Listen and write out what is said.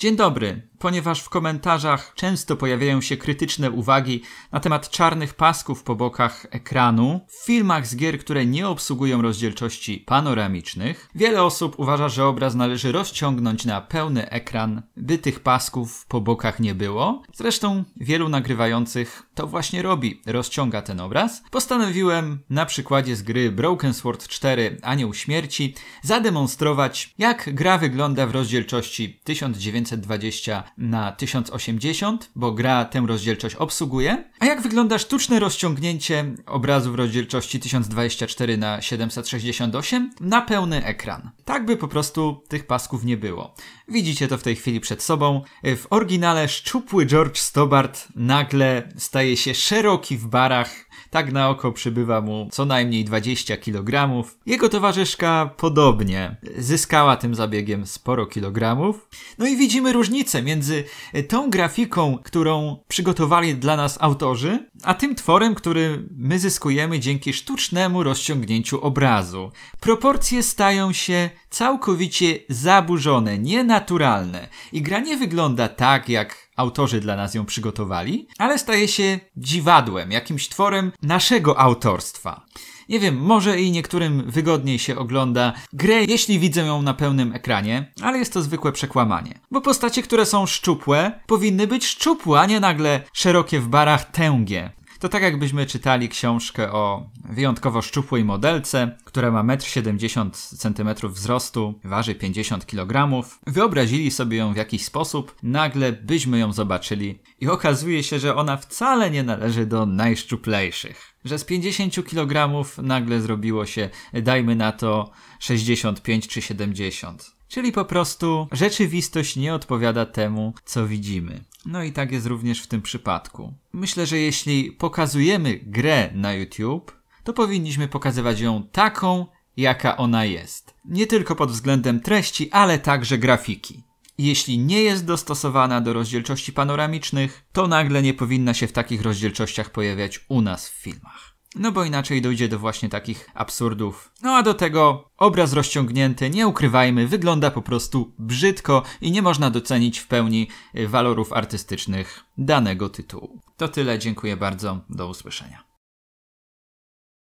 Dzień dobry. Ponieważ w komentarzach często pojawiają się krytyczne uwagi na temat czarnych pasków po bokach ekranu, w filmach z gier, które nie obsługują rozdzielczości panoramicznych, wiele osób uważa, że obraz należy rozciągnąć na pełny ekran, by tych pasków po bokach nie było. Zresztą wielu nagrywających to właśnie robi, rozciąga ten obraz. Postanowiłem na przykładzie z gry Broken Sword 4 Anioł Śmierci zademonstrować, jak gra wygląda w rozdzielczości 1920 na 1080, bo gra tę rozdzielczość obsługuje, a jak wygląda sztuczne rozciągnięcie obrazu w rozdzielczości 1024 na 768 na pełny ekran. Tak by po prostu tych pasków nie było. Widzicie to w tej chwili przed sobą. W oryginale szczupły George Stobart nagle staje się szeroki w barach, tak na oko przybywa mu co najmniej 20 kg. Jego towarzyszka podobnie zyskała tym zabiegiem sporo kilogramów. No i widzimy różnicę między tą grafiką, którą przygotowali dla nas autorzy, a tym tworem, który my zyskujemy dzięki sztucznemu rozciągnięciu obrazu. Proporcje stają się całkowicie zaburzone, nienaturalne i gra nie wygląda tak, jak autorzy dla nas ją przygotowali, ale staje się dziwadłem, jakimś tworem naszego autorstwa. Nie wiem, może i niektórym wygodniej się ogląda grę, jeśli widzę ją na pełnym ekranie, ale jest to zwykłe przekłamanie. Bo postacie, które są szczupłe, powinny być szczupłe, a nie nagle szerokie w barach tęgie. To tak jakbyśmy czytali książkę o wyjątkowo szczupłej modelce, która ma 1,70 m wzrostu, waży 50 kg. Wyobrazili sobie ją w jakiś sposób, nagle byśmy ją zobaczyli i okazuje się, że ona wcale nie należy do najszczuplejszych. Że z 50 kg nagle zrobiło się, dajmy na to, 65 czy 70. Czyli po prostu rzeczywistość nie odpowiada temu, co widzimy. No i tak jest również w tym przypadku. Myślę, że jeśli pokazujemy grę na YouTube, to powinniśmy pokazywać ją taką, jaka ona jest. Nie tylko pod względem treści, ale także grafiki. Jeśli nie jest dostosowana do rozdzielczości panoramicznych, to nagle nie powinna się w takich rozdzielczościach pojawiać u nas w filmach. No bo inaczej dojdzie do właśnie takich absurdów. No a do tego obraz rozciągnięty, nie ukrywajmy, wygląda po prostu brzydko i nie można docenić w pełni walorów artystycznych danego tytułu. To tyle, dziękuję bardzo, do usłyszenia.